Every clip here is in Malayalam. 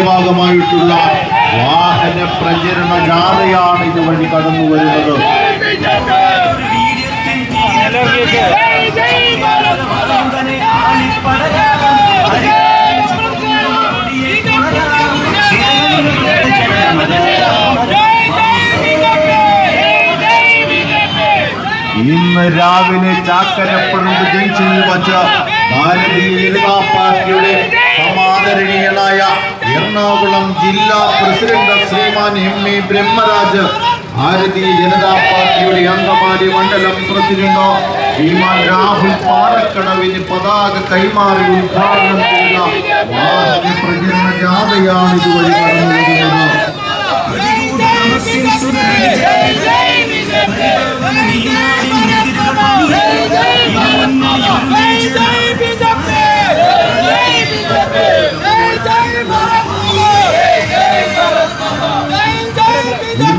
ഭാഗമായിട്ടുള്ള വാഹന പ്രചരണ ജാഥയാണ് ഇതുവഴി കടന്നു വരുന്നത്. ഇന്ന് രാവിലെ ചാക്കരപ്പറമ്പ് ജംഗ്ഷനിൽ വച്ച ഭാരതീയ ജനതാ പാർട്ടിയുടെ സമാദരണീയനായ എറണാകുളം ജില്ലാ president Shriman M A Brahmaraj Bharatiya Janata പാർട്ടിയുടെ അങ്കമാലി മണ്ഡലം പ്രസിഡന്റ് ശ്രീമാൻ രാഹുൽ പാറക്കടവിന് പതാക കൈമാറി ഉദ്ഘാടനം ചെയ്ത വാഹന പ്രചരണ ജാഥയാണ് ഇതുവഴി കടന്നു വരുന്നത്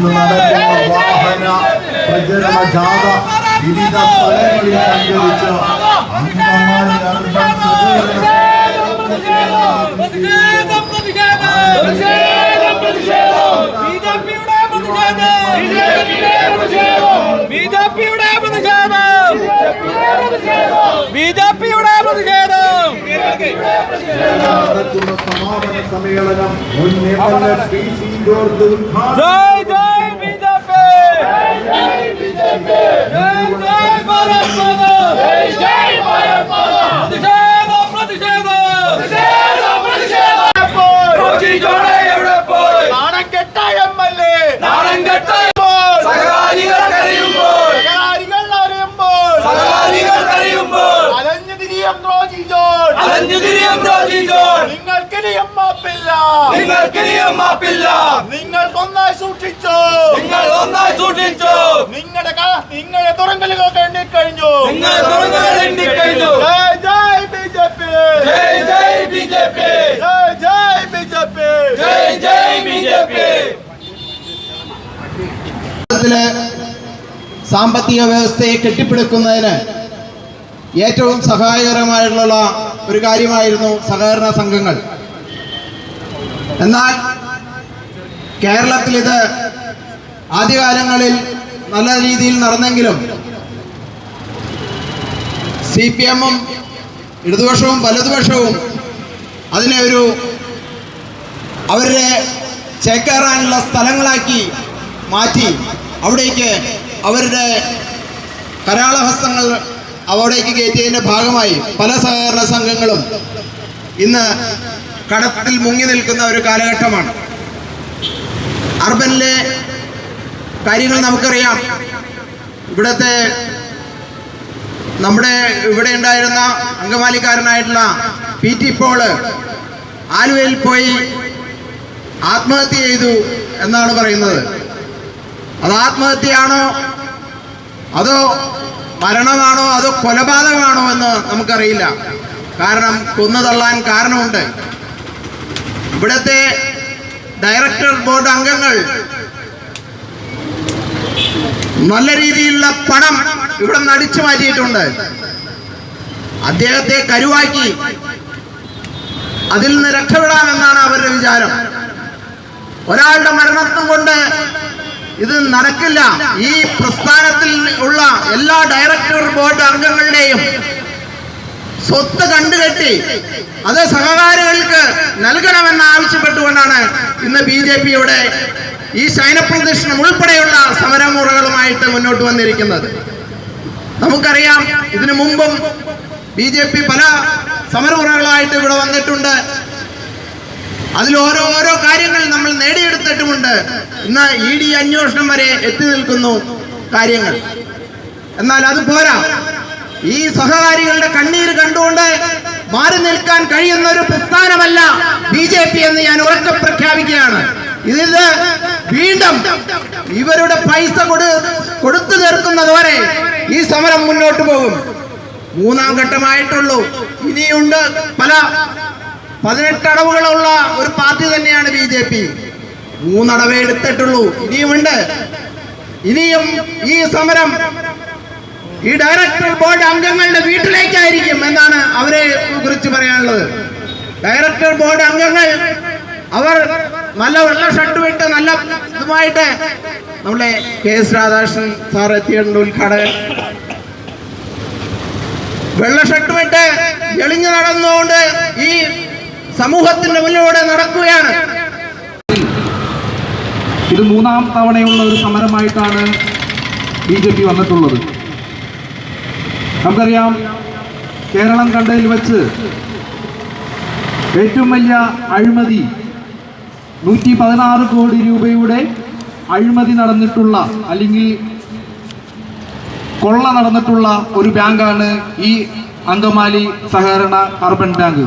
ഇന്ന് നടക്കുന്ന വാഹന പ്രചരണ ജാഥ വിവിധ സ്ഥലങ്ങളിൽ സഞ്ചരിച്ച് അങ്കമാലി അർബൻ ബിജെപിയുടെ പ്രതിഷേധം ബിജെപിയുടെ പ്രതിഷേധം നടക്കുന്ന സമാപന സമ്മേളനം മുൻ എ പി സി ജോർജ് ഉദ്ഘാടനം ജയ് ജയ് ബിജെപി ജയ് ജയ് ഭാരത് മാതാ പ്രതിഷേധം നിങ്ങൾക്കിനിയും മാപ്പില്ല. ഒന്നായി സൂക്ഷിച്ചു. നിങ്ങൾ ഒന്നായി സൂക്ഷിച്ചു. നിങ്ങളുടെ നിങ്ങളുടെ നിങ്ങൾ ജയ് ജയ് ബി ജെ പി. ജയ് ജയ് ബി ജെ പി. ജയ് ജയ് ബി ജെ പി. ജയ് ജയ് ബി ജെ പി. സാമ്പത്തിക വ്യവസ്ഥയെ കെട്ടിപ്പടുക്കുന്നതിന് ഏറ്റവും സഹായകരമായിട്ടുള്ള ഒരു കാര്യമായിരുന്നു സഹകരണ സംഘങ്ങൾ. എന്നാൽ കേരളത്തിൽ ഇത് ആദ്യകാലങ്ങളിൽ നല്ല രീതിയിൽ നടന്നെങ്കിലും സി പി എമ്മും ഇടതുപക്ഷവും വലതുപക്ഷവും അതിനെ ഒരു അവരുടെ ചേക്കേറാനുള്ള സ്ഥലങ്ങളാക്കി മാറ്റി അവിടേക്ക് അവരുടെ കരാളഹസ്തങ്ങൾ അവിടേക്ക് കയറ്റിയതിന്റെ ഭാഗമായി പല സഹകരണ സംഘങ്ങളും ഇന്ന് കടത്തിൽ മുങ്ങി നിൽക്കുന്ന ഒരു കാലഘട്ടമാണ്. അർബനിലെ കാര്യങ്ങൾ നമുക്കറിയാം. ഇവിടത്തെ നമ്മുടെ ഇവിടെ ഉണ്ടായിരുന്ന അങ്കമാലിക്കാരനായിട്ടുള്ള പി ടി പോൾ ആലുവയിൽ പോയി ആത്മഹത്യ ചെയ്തു എന്നാണ് പറയുന്നത്. അത് ആത്മഹത്യയാണോ? അതോ മരണമാണോ? അതോ കൊലപാതകമാണോ എന്ന് നമുക്കറിയില്ല. കാരണം കൊന്നു തള്ളാൻ കാരണമുണ്ട്. ഇവിടുത്തെ ഡയറക്ടർ ബോർഡ് അംഗങ്ങൾ നല്ല രീതിയിലുള്ള പണം ഇവിടെ നിന്ന് അടിച്ചു മാറ്റിയിട്ടുണ്ട്. അദ്ദേഹത്തെ കരുവാക്കി അതിൽ നിന്ന് രക്ഷപ്പെടാമെന്നാണ് അവരുടെ വിചാരം. ഒരാളുടെ മരണത്വം കൊണ്ട് ഇത് നടക്കില്ല. ഈ പ്രസ്ഥാനത്തിൽ ഉള്ള എല്ലാ ഡയറക്ടർ ബോർഡ് അംഗങ്ങളുടെയും സ്വത്ത് കണ്ടുകെട്ടി അത് സഹകാരികൾക്ക് നൽകണമെന്ന് ആവശ്യപ്പെട്ടുകൊണ്ടാണ് ഇന്ന് ബി ജെ പിയുടെ ഈ ശയനപ്രദർശനം ഉൾപ്പെടെയുള്ള സമരമുറകളുമായിട്ട് മുന്നോട്ട് വന്നിരിക്കുന്നത്. നമുക്കറിയാം ഇതിനു മുമ്പും ബി ജെ പി പല സമരമുറകളായിട്ട് ഇവിടെ വന്നിട്ടുണ്ട്. അതിൽ ഓരോ ഓരോ കാര്യങ്ങൾ നമ്മൾ നേടിയെടുത്തിട്ടുമുണ്ട്. ഇന്ന് ഇ ഡി അന്വേഷണം വരെ എത്തി നിൽക്കുന്നു കാര്യങ്ങൾ. എന്നാൽ അത് പോരാ. ഈ സഹകാരികളുടെ കണ്ണീര് കണ്ടുകൊണ്ട് മാറി നിൽക്കാൻ കഴിയുന്ന ഒരു പ്രസ്ഥാനമല്ല ബി ജെ പി എന്ന് ഞാൻ ഉറക്കെ പ്രഖ്യാപിക്കുകയാണ്. ഇതിൽ വീണ്ടും ഇവരുടെ പൈസ കൊടു കൊടുത്തു തീർക്കുന്നതുവരെ ഈ സമരം മുന്നോട്ട് പോകും. മൂന്നാം ഘട്ടമായിട്ടുള്ളൂ. ഇനിയുണ്ട് പല പതിനെട്ടടവുകളുള്ള ഒരു പാർട്ടി തന്നെയാണ് ബി ജെ പി. മൂന്നടവേ എടുത്തിട്ടുള്ളൂ. ഇനിയുമുണ്ട്. ഇനിയും ഈ സമരം ഈ ഡയറക്ടർ ബോർഡ് അംഗങ്ങളുടെ വീട്ടിലേക്കായിരിക്കും എന്നാണ് അവരെ കുറിച്ച് പറയാനുള്ളത്. ഡയറക്ടർ ബോർഡ് അംഗങ്ങൾ അവർ നല്ല വെള്ള ഷർട്ട് വിട്ട് നല്ല ഇതുമായിട്ട് നമ്മളെ കെ എസ് രാധാകൃഷ്ണൻ സാർ എത്തിയിട്ടുണ്ട് ഉദ്ഘാടകൻ. വെള്ള ഷർട്ട് വിട്ട് എളിഞ്ഞു നടന്നുകൊണ്ട് ഈ സമൂഹത്തിന്റെ മുന്നിലൂടെ നടക്കുകയാണ്. ഇത് മൂന്നാം തവണയുള്ള ഒരു സമരമായിട്ടാണ് ബി ജെ പി വന്നിട്ടുള്ളത്. നമുക്കറിയാം കേരളം കണ്ടതിൽ വെച്ച് ഏറ്റവും വലിയ അഴിമതി നൂറ്റി പതിനാറ് കോടി രൂപയുടെ അഴിമതി നടന്നിട്ടുള്ള അല്ലെങ്കിൽ കൊള്ള നടന്നിട്ടുള്ള ഒരു ബാങ്കാണ് ഈ അങ്കമാലി സഹകരണ അർബൻ ബാങ്ക്.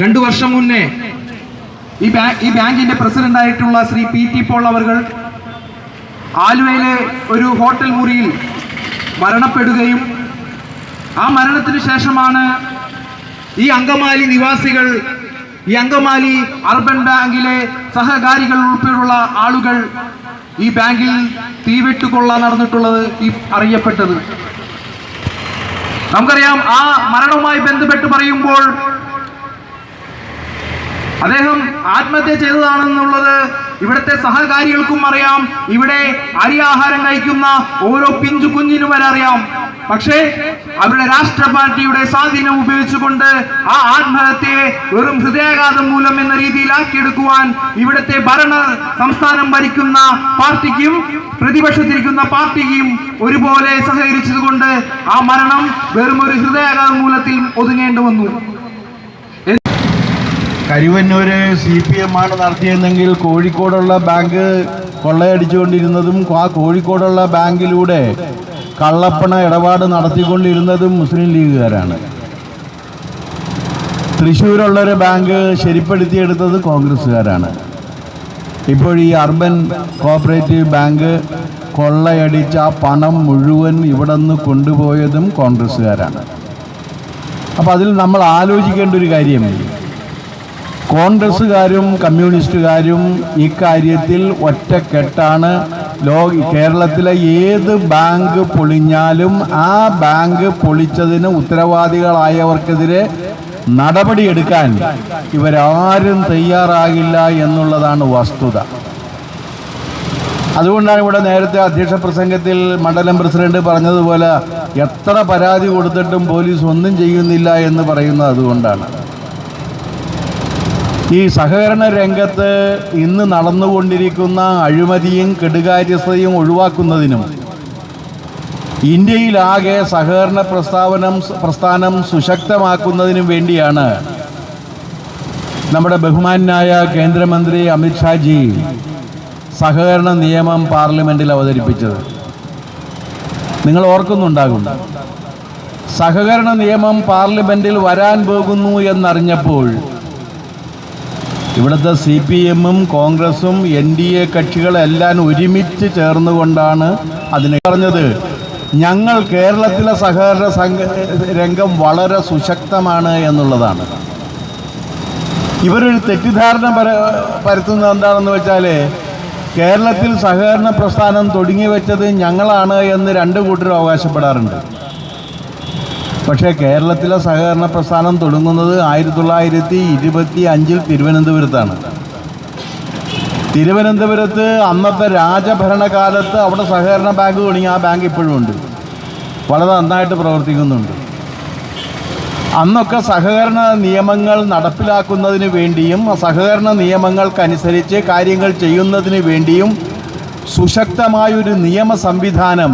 രണ്ടു വർഷം മുന്നേ ഈ ബാങ്ക് ഈ ബാങ്കിന്റെ പ്രസിഡന്റ് ആയിട്ടുള്ള ശ്രീ പി ടി പോൾ അവർ ആലുവയിലെ ഒരു ഹോട്ടൽ മുറിയിൽ മരണപ്പെടുകയും ആ മരണത്തിന് ശേഷമാണ് ഈ അങ്കമാലി നിവാസികൾ ഈ അങ്കമാലി അർബൻ ബാങ്കിലെ സഹകാരികൾ ഉൾപ്പെടെയുള്ള ആളുകൾ ഈ ബാങ്കിൽ തീവെട്ടുകൊള്ള നടന്നിട്ടുള്ളത് ഈ അറിയപ്പെട്ടത്. നമുക്കറിയാം ആ മരണവുമായി ബന്ധപ്പെട്ട് പറയുമ്പോൾ അദ്ദേഹം ആത്മഹത്യ ചെയ്തതാണെന്നുള്ളത് ഇവിടുത്തെ സഹകാരികൾക്കും അറിയാം. ഇവിടെ അരിയാഹാരം കഴിക്കുന്ന ഓരോ പിഞ്ചു കുഞ്ഞിനും വരെ അറിയാം. പക്ഷേ അവരുടെ രാഷ്ട്ര പാർട്ടിയുടെ സ്വാധീനം ഉപയോഗിച്ചുകൊണ്ട് ആ ആത്മഹത്യയെ വെറും ഹൃദയാഘാതം മൂലം എന്ന രീതിയിലാക്കിയെടുക്കുവാൻ ഇവിടുത്തെ ഭരണ സംസ്ഥാനം ഭരിക്കുന്ന പാർട്ടിക്കും പ്രതിപക്ഷത്തിരിക്കുന്ന പാർട്ടിക്കും ഒരുപോലെ സഹകരിച്ചതുകൊണ്ട് ആ മരണം വെറും ഒരു ഹൃദയാഘാതം മൂലത്തിൽ ഒതുങ്ങേണ്ടി വന്നു. കരുവന്നൂര് സി പി എം ആണ് നടത്തിയതെങ്കിൽ കോഴിക്കോടുള്ള ബാങ്ക് കൊള്ളയടിച്ചുകൊണ്ടിരുന്നതും ആ കോഴിക്കോടുള്ള ബാങ്കിലൂടെ കള്ളപ്പണ ഇടപാട് നടത്തിക്കൊണ്ടിരുന്നതും മുസ്ലിം ലീഗുകാരാണ്. തൃശ്ശൂരുള്ളൊരു ബാങ്ക് ശരിപ്പെടുത്തിയെടുത്തത് കോൺഗ്രസ്സുകാരാണ്. ഇപ്പോൾ ഈ അർബൻ കോപ്പറേറ്റീവ് ബാങ്ക് കൊള്ളയടിച്ച ആ പണം മുഴുവൻ ഇവിടെ നിന്ന് കൊണ്ടുപോയതും കോൺഗ്രസ്സുകാരാണ്. അപ്പോൾ അതിൽ നമ്മൾ ആലോചിക്കേണ്ട ഒരു കാര്യം കോൺഗ്രസ്സുകാരും കമ്മ്യൂണിസ്റ്റുകാരും ഇക്കാര്യത്തിൽ ഒറ്റക്കെട്ടാണ്. ലോ കേരളത്തിലെ ഏത് ബാങ്ക് പൊളിഞ്ഞാലും ആ ബാങ്ക് പൊളിച്ചതിന് ഉത്തരവാദികളായവർക്കെതിരെ നടപടിയെടുക്കാൻ ഇവരാരും തയ്യാറാകില്ല എന്നുള്ളതാണ് വസ്തുത. അതുകൊണ്ടാണ് ഇവിടെ നേരത്തെ അധ്യക്ഷ പ്രസംഗത്തിൽ മണ്ഡലം പ്രസിഡന്റ് പറഞ്ഞതുപോലെ എത്ര പരാതി കൊടുത്തിട്ടും പോലീസ് ഒന്നും ചെയ്യുന്നില്ല എന്ന് പറയുന്നത് അതുകൊണ്ടാണ്. ഈ സഹകരണ രംഗത്ത് ഇന്ന് നടന്നുകൊണ്ടിരിക്കുന്ന അഴിമതിയും കെടുകാര്യസ്ഥതയും ഒഴിവാക്കുന്നതിനും ഇന്ത്യയിലാകെ സഹകരണ പ്രസ്താവനം പ്രസ്ഥാനം സുശക്തമാക്കുന്നതിനും വേണ്ടിയാണ് നമ്മുടെ ബഹുമാനായ കേന്ദ്രമന്ത്രി അമിത്ഷാജി സഹകരണ നിയമം പാർലമെന്റിൽ അവതരിപ്പിച്ചത്. നിങ്ങൾ ഓർക്കുന്നുണ്ടാകും സഹകരണ നിയമം പാർലമെന്റിൽ വരാൻ പോകുന്നു എന്നറിഞ്ഞപ്പോൾ ഇവിടുത്തെ സി പി എമ്മും കോൺഗ്രസും എൻ ഡി എ കക്ഷികളെല്ലാം ഒരുമിച്ച് ചേർന്നുകൊണ്ടാണ് അതിനെ പറഞ്ഞത്. ഞങ്ങൾ കേരളത്തിലെ സഹകരണ സംഘ രംഗം വളരെ സുശക്തമാണ് എന്നുള്ളതാണ്. ഇവരൊരു തെറ്റിദ്ധാരണ പര പരത്തുന്നത് എന്താണെന്ന് വെച്ചാൽ കേരളത്തിൽ സഹകരണ പ്രസ്ഥാനം തുടങ്ങി വെച്ചത് ഞങ്ങളാണ് എന്ന് രണ്ട് കൂട്ടരും അവകാശപ്പെടാറുണ്ട്. പക്ഷേ കേരളത്തിലെ സഹകരണ പ്രസ്ഥാനം തുടങ്ങുന്നത് ആയിരത്തി തൊള്ളായിരത്തി ഇരുപത്തി അഞ്ചിൽ തിരുവനന്തപുരത്താണ്. തിരുവനന്തപുരത്ത് അന്നത്തെ രാജഭരണകാലത്ത് അവിടെ സഹകരണ ബാങ്ക് തുടങ്ങി. ആ ബാങ്ക് ഇപ്പോഴും ഉണ്ട്. വളരെ നന്നായിട്ട് പ്രവർത്തിക്കുന്നുണ്ട്. അന്നൊക്കെ സഹകരണ നിയമങ്ങൾ നടപ്പിലാക്കുന്നതിന് വേണ്ടിയും സഹകരണ നിയമങ്ങൾക്കനുസരിച്ച് കാര്യങ്ങൾ ചെയ്യുന്നതിന് വേണ്ടിയും സുശക്തമായൊരു നിയമ സംവിധാനം